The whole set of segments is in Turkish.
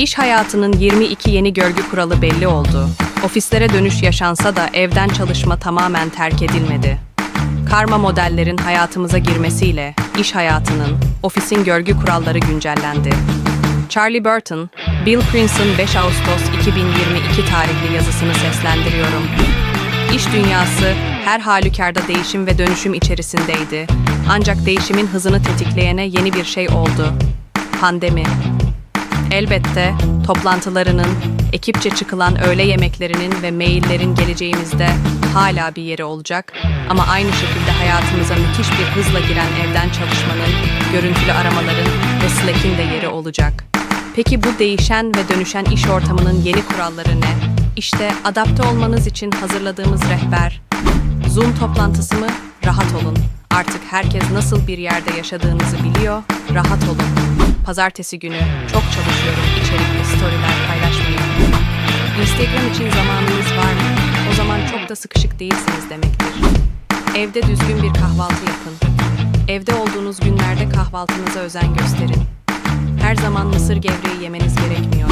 İş hayatının 22 yeni görgü kuralı belli oldu. Ofislere dönüş yaşansa da evden çalışma tamamen terk edilmedi. Karma modellerin hayatımıza girmesiyle iş hayatının, ofisin görgü kuralları güncellendi. Charlie Burton, Bill Prince'ın 5 Ağustos 2022 tarihli yazısını seslendiriyorum. İş dünyası her halükarda değişim ve dönüşüm içerisindeydi. Ancak değişimin hızını tetikleyene yeni bir şey oldu. Pandemi. Elbette toplantılarının, ekipçe çıkılan öğle yemeklerinin ve maillerin geleceğimizde hala bir yeri olacak ama aynı şekilde hayatımıza müthiş bir hızla giren evden çalışmanın, görüntülü aramaların ve Slack'in de yeri olacak. Peki bu değişen ve dönüşen iş ortamının yeni kuralları ne? İşte adapte olmanız için hazırladığımız rehber. Zoom toplantısı mı? Rahat olun. Artık herkes nasıl bir yerde yaşadığınızı biliyor. Rahat olun. Pazartesi günü çok çalışıyorum. İçerikli storyler paylaşmayı. Instagram için zamanınız var mı? O zaman çok da sıkışık değilsiniz demektir. Evde düzgün bir kahvaltı yapın. Evde olduğunuz günlerde kahvaltınıza özen gösterin. Her zaman mısır gevreği yemeniz gerekmiyor.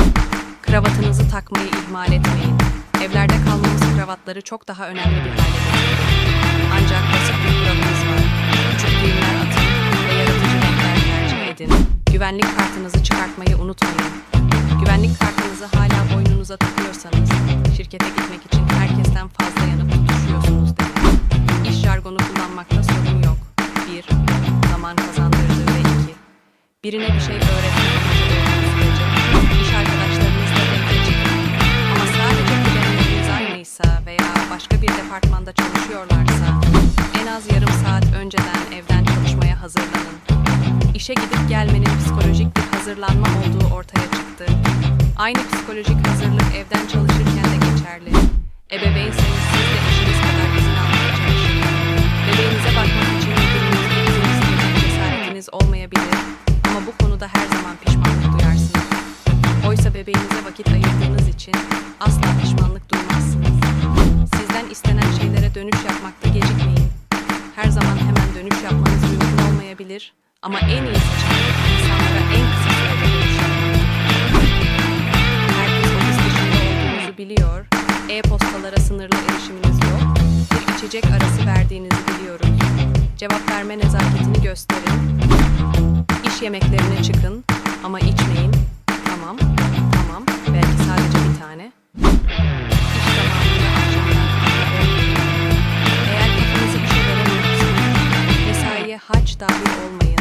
Kravatınızı takmayı ihmal etmeyin. Evlerde kalmamız kravatları çok daha önemli bir hale getiriyor. Ancak Güvenlik kartınızı çıkartmayı unutmayın. Güvenlik kartınızı hala boynunuza takıyorsanız, şirkete gitmek için herkesten fazla yanıp tutuşuyorsunuz demek. İş jargonu kullanmakta sorun yok. 1. Zaman kazandırdığı ve 2. Birine bir şey öğretmek amacı arkadaşlarınızla denge çıkın. Ama sadece kıdemleriniz aynıysa veya başka bir departmanda çalışıyorlarsa İşe gidip gelmenin psikolojik bir hazırlanma olduğu ortaya çıktı. Aynı psikolojik hazırlık evden çalışırken de geçerli. Ebeveynseniz siz de eşiniz kadar izin almaya çalışın. Bebeğinize bakmak için müdürünüzde izin isteyecek cesaretiniz olmayabilir ama bu konuda her zaman pişmanlık duyarsınız. Oysa bebeğinize vakit ayırdığınız için asla pişmanlık duymazsınız. Sizden istenen şeylere dönüş yapmakta gecikmeyin. Her zaman hemen dönüş yapmanız mümkün olmayabilir ama en iyi seçenek insanlara en kısa sürede yapmaktır. Herkes ofis dışında olduğunuzu biliyor, e-postalara sınırlı erişiminiz yok, bir içecek arası verdiğinizi biliyoruz. Cevap verme nezaketini gösterin, İş yemeklerine çıkın ama içmeyin. Tamam, tamam, belki sadece bir tane. Haç dahil olmayın.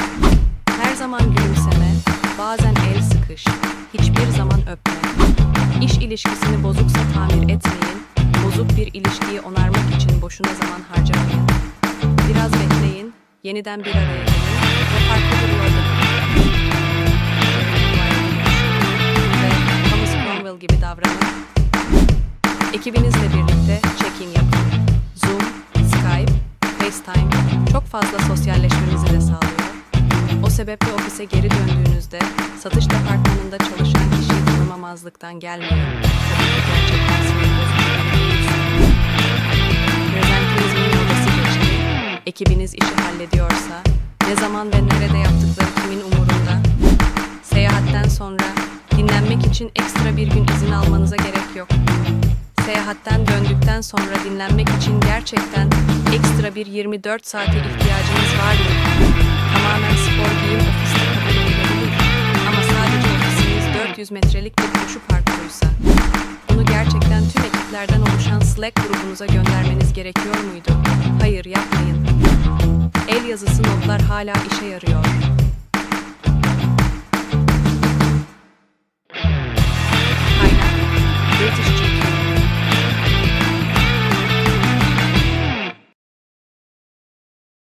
Her zaman gülümseme, bazen el sıkış, hiçbir zaman öpme. İş ilişkisini bozuksa tamir etmeyin, bozuk bir ilişkiyi onarmak için boşuna zaman harcamayın. Biraz bekleyin, yeniden bir araya gelin ve farklı bir yolda. Ve Thomas Cromwell gibi davranın. Ekibinizle birlikte fazla sosyalleşmemizi de sağlıyor. O sebeple ofise geri döndüğünüzde satış departmanında çalışan kişiyi tanımamazlıktan ki gerçekten modası geçti. Ekibiniz işi hallediyorsa, ne zaman ve nerede yaptıkları kimin umurunda? Seyahatten sonra dinlenmek için ekstra bir gün izin almanıza gerek yok. Seyahatten döndükten sonra dinlenmek için gerçekten ekstra bir 24 saate ihtiyacınız var mı? Tamamen spor giyim ofiste kabul edilebilir. Ama sadece ofisiniz 400 metrelik bir koşu parkuruysa. Bunu gerçekten tüm ekiplerden oluşan Slack grubunuza göndermeniz gerekiyor muydu? Hayır yapmayın. El yazısı notlar hala işe yarıyor.